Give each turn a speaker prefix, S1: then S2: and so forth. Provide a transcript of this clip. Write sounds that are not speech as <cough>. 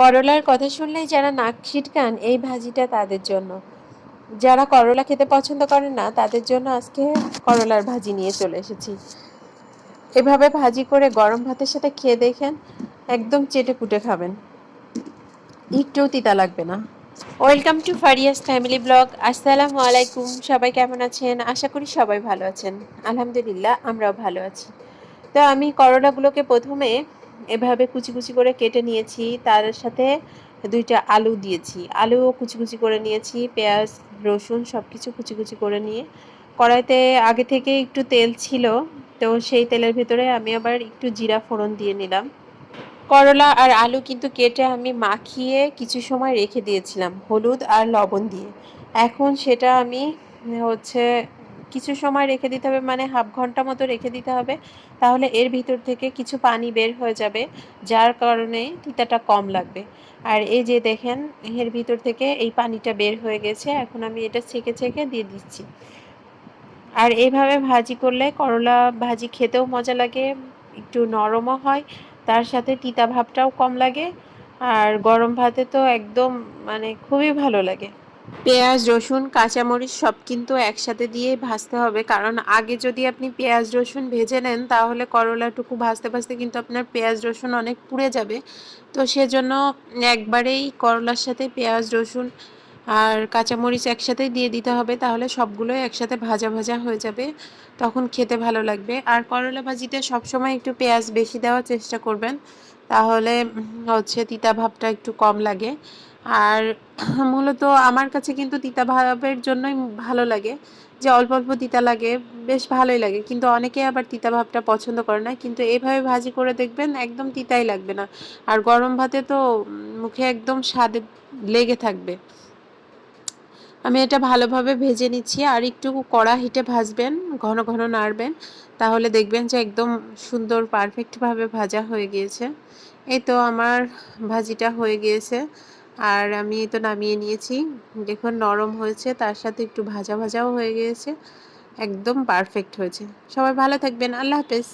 S1: করলার কথা শুনলেই যারা নাক ছিটকান এই ভাজিটা তাদের জন্য। যারা করলা খেতে পছন্দ করেন না, তাদের জন্য আজকে করলার ভাজি নিয়ে চলে এসেছি। এভাবে ভাজি করে গরম ভাতের সাথে খেয়ে দেখেন, একদম চেটে কুটে খাবেন। একটুও তিতা লাগবে না। Welcome to Faria's family blog. আসসালামু আলাইকুম। সবাই কেমন আছেন? আশা করি সবাই ভালো আছেন। আলহামদুলিল্লাহ, আমরাও ভালো আছি। তো আমি করলাগুলোকে প্রথমে এভাবে কুচি কুচি করে কেটে নিয়েছি। তার সাথে দুইটা আলু দিয়েছি। আলুও কুচি কুচি করে নিয়েছি, পেঁয়াজ, রসুন সব কিছু কুচি কুচি করে নিয়ে। কড়াইতে আগে থেকে একটু তেল ছিল, তো সেই তেলের ভিতরে আমি আবার একটু জিরা ফোড়ন দিয়ে নিলাম। করলা আর আলু কিন্তু কেটে আমি মাখিয়ে কিছু সময় রেখে দিয়েছিলাম, হলুদ আর লবণ দিয়ে। এখন সেটা আমি হচ্ছে কিছু সময় রেখে দিতে হবে মানে হাফ ঘণ্টা মতো রেখে দিতে হবে। তাহলে এর ভিতর থেকে কিছু পানি বের হয়ে যাবে, যার কারণে তিতাটা কম লাগবে। আর এই যে দেখেন, এর ভিতর থেকে এই পানিটা বের হয়ে গেছে, এখন আমি এটা ছেঁকে ছেঁকে দিয়ে দিচ্ছি। আর এইভাবে ভাজি করলে করলা ভাজি খেতেও মজা লাগে, একটু নরমও হয়, তার সাথে তিতা ভাবটাও কম লাগে। আর গরম ভাতে তো একদম মানে খুবই ভালো লাগে। পেঁয়াজ, রসুন, কাঁচামরিচ সব কিন্তু একসাথে দিয়ে ভাজতে হবে। কারণ আগে যদি আপনি পেঁয়াজ, রসুন ভেজে নেন, তাহলে করলাটুকু ভাজতে ভাজতে কিন্তু আপনার পেঁয়াজ, রসুন অনেক পুড়ে যাবে। তো সেজন্য একবারেই করলার সাথে পেঁয়াজ, রসুন আর কাঁচামরিচ একসাথে দিয়ে দিতে হবে, তাহলে সবগুলোই একসাথে ভাজা ভাজা হয়ে যাবে। তখন খেতে ভালো লাগবে। আর করলা ভাজিতে সবসময় একটু পেঁয়াজ বেশি দেওয়ার চেষ্টা করবেন, তাহলে হচ্ছে তিতা ভাবটা একটু কম লাগে। আর <clears throat> মূলত আমার কাছে কিন্তু তিতা ভাবের জন্যই ভালো লাগে। যে অল্প অল্প তিতা লাগে, বেশ ভালোই লাগে। কিন্তু অনেকে আবার তিতা ভাবটা পছন্দ করে না। কিন্তু এইভাবে ভাজি করে দেখবেন একদম তিতাই লাগবে না। আর গরম ভাতে তো মুখে একদম স্বাদে লেগে থাকবে। আমি এটা ভালোভাবে ভেজে নিচ্ছি। আর একটু কড়া হিটে ভাজবেন, ঘন ঘন নাড়বেন। তাহলে দেখবেন যে একদম সুন্দর পারফেক্টভাবে ভাজা হয়ে গিয়েছে। এই তো আমার ভাজিটা হয়ে গিয়েছে। আর আমি তো নামিয়ে নিয়েছি। দেখুন নরম হয়েছে, তার সাথে একটু ভাজা ভাজাও হয়ে গিয়েছে। একদম পারফেক্ট হয়েছে। সবাই ভালো থাকবেন। আল্লাহ হাফেজ।